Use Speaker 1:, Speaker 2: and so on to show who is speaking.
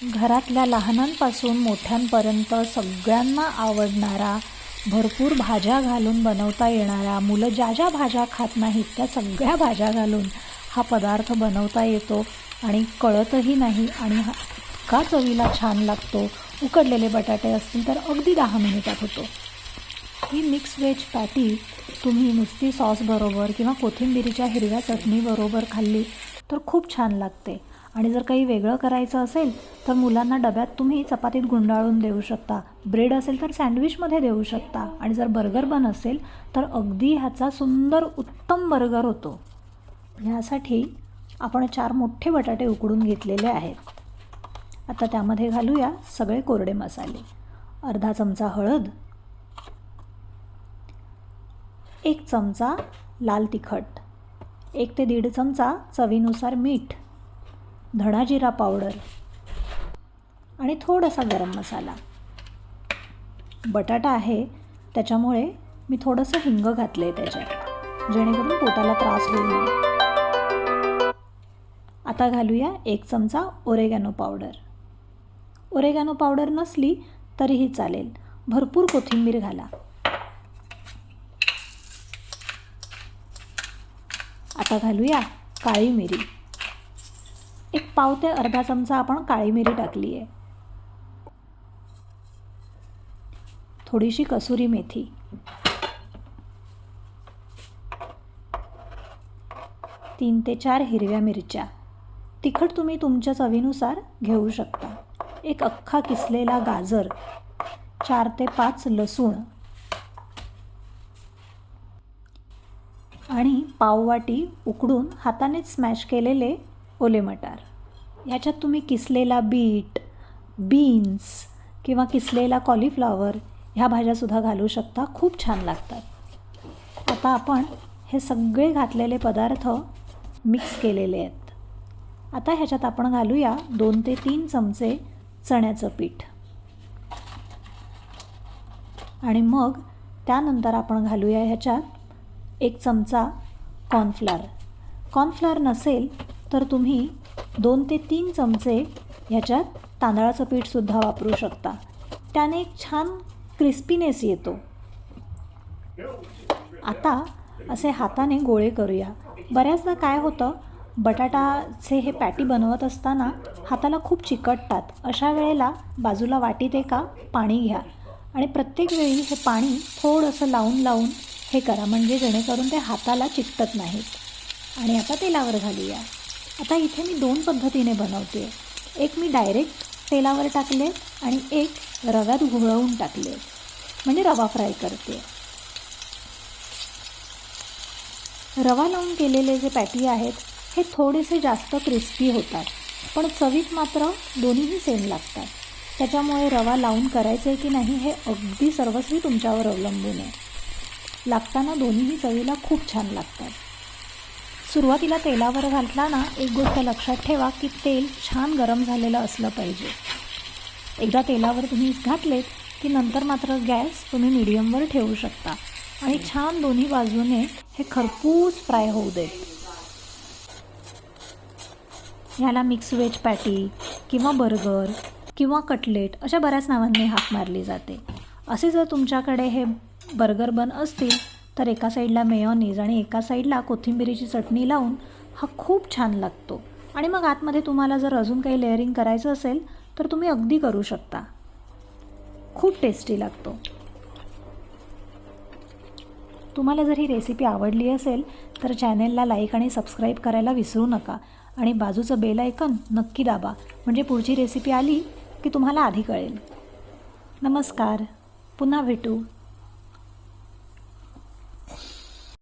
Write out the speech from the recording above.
Speaker 1: घरातल्या लहानांपासून मोठ्यांपर्यंत सगळ्यांना आवडणारा भरपूर भाज्या घालून बनवता येणारा मुलं ज्या ज्या भाज्या खात नाहीत त्या सगळ्या भाज्या घालून हा पदार्थ बनवता येतो आणि कळतही नाही आणि हा इतका चवीला छान लागतो. उकडलेले बटाटे असतील तर अगदी दहा मिनिटात होतो. ही मिक्स व्हेज पॅटी तुम्ही नुसती सॉसबरोबर किंवा कोथिंबिरीच्या हिरव्या चटणीबरोबर खाल्ली तर खूप छान लागते. आणि जर काही वेगळं करायचं असेल तर मुलांना डब्यात तुम्ही चपातीत गुंडाळून देऊ शकता. ब्रेड असेल तर सँडविचमध्ये देऊ शकता. आणि जर बर्गर बन असेल तर अगदी ह्याचा सुंदर उत्तम बर्गर होतो. ह्यासाठी आपण चार मोठे बटाटे उकडून घेतलेले आहेत. आता त्यामध्ये घालूया सगळे कोरडे मसाले. अर्धा चमचा हळद एक चमचा लाल तिखट एक ते दीड चमचा चवीनुसार मीठ धणा जिरा पावडर आणि थोडासा गरम मसाला. बटाटा आहे त्याच्यामुळे मी थोडंसं हिंग घातलं आहे त्याच्यात जेणेकरून पोटाला त्रास होऊ नये. आता घालूया एक चमचा ओरेगॅनो पावडर ओरेगॅनो पावडर नसली तरीही चालेल. भरपूर कोथिंबीर घाला. आता घालूया काळी मिरी. एक पाव ते अर्धा चमचा आपण काळी मिरी टाकली आहे. थोडीशी कसुरी मेथी. तीन ते चार हिरव्या मिरच्या. तिखट तुम्ही तुमच्या चवीनुसार घेऊ शकता. एक अख्खा किसलेला गाजर. चार ते पाच लसूण. आणि पाववाटी उकडून हातानेच स्मॅश केलेले ओले मटार. ह्याच्यात तुम्ही किसलेला बीट बीन्स किंवा किसलेला कॉलीफ्लॉवर ह्या भाज्यासुद्धा घालू शकता. खूप छान लागतात. आता आपण हे सगळे घातलेले पदार्थ मिक्स केलेले आहेत. आता ह्याच्यात आपण घालूया दोन ते तीन चमचे चण्याचं पीठ. आणि मग त्यानंतर आपण घालूया ह्याच्यात एक चमचा कॉर्नफ्लार कॉर्नफ्लार नसेल तर तुम्ही दोन ते तीन चमचे ह्याच्यात तांदळाचं पीठसुद्धा वापरू शकता. त्याने एक छान क्रिस्पीनेस येतो. आता असे हाताने गोळे करूया. बऱ्याचदा काय होतं बटाटाचे हे पॅटी बनवत असताना हाताला खूप चिकटतात. अशा वेळेला बाजूला वाटीत एका पाणी घ्या आणि प्रत्येक वेळी हे पाणी थोडंसं लावून लावून हे करा. म्हणजे जेणेकरून ते हाताला चिकटत नाहीत. आणि आता तेलावर घालूया. आता इथे मी दोन पद्धतीने बनवते. एक मी डायरेक्ट तेलावर टाकले आणि एक रव्यात घोळवून टाकले. म्हणजे रवा फ्राय करते. रवा लावून केलेले जे पॅटी आहेत हे थोडेसे जास्त क्रिस्पी होतात पण चवीत मात्र दोन्हीही सेम लागतात. त्याच्यामुळे रवा लावून करायचं आहे की नाही हे अगदी सर्वस्वी तुमच्यावर अवलंबून आहे. लागताना दोन्हीही चवीला खूप छान लागतात. सुरुवातीला तेलावर घातलाना एक गोष्ट लक्षात ठेवा की तेल छान गरम झालेलं असलं पाहिजे. एकदा तेलावर तुम्ही घातलेत की नंतर मात्र गॅस तुम्ही मिडियमवर ठेवू शकता. आणि छान दोन्ही बाजूने हे खरपूस फ्राय होऊ देत. ह्याला मिक्स वेज पॅटी किंवा बर्गर किंवा कटलेट अशा बऱ्याच नावांनी हाक मारली जाते. असे जर तुमच्याकडे हे बर्गर बन असतील तर एका साईडला मेयोनीज आणि एका साईडला कोथिंबिरीची चटणी लावून हा खूप छान लागतो. आणि मग आतमध्ये तुम्हाला जर अजून काही लेअरिंग करायचं असेल तर तुम्ही अगदी करू शकता. खूप टेस्टी लागतो. तुम्हाला जर ही रेसिपी आवडली असेल तर चॅनेलला लाईक आणि सबस्क्राईब करायला विसरू नका. आणि बाजूचं बेल ऐकन नक्की दाबा. म्हणजे पुढची रेसिपी आली की तुम्हाला आधी कळेल. नमस्कार. पुन्हा भेटू.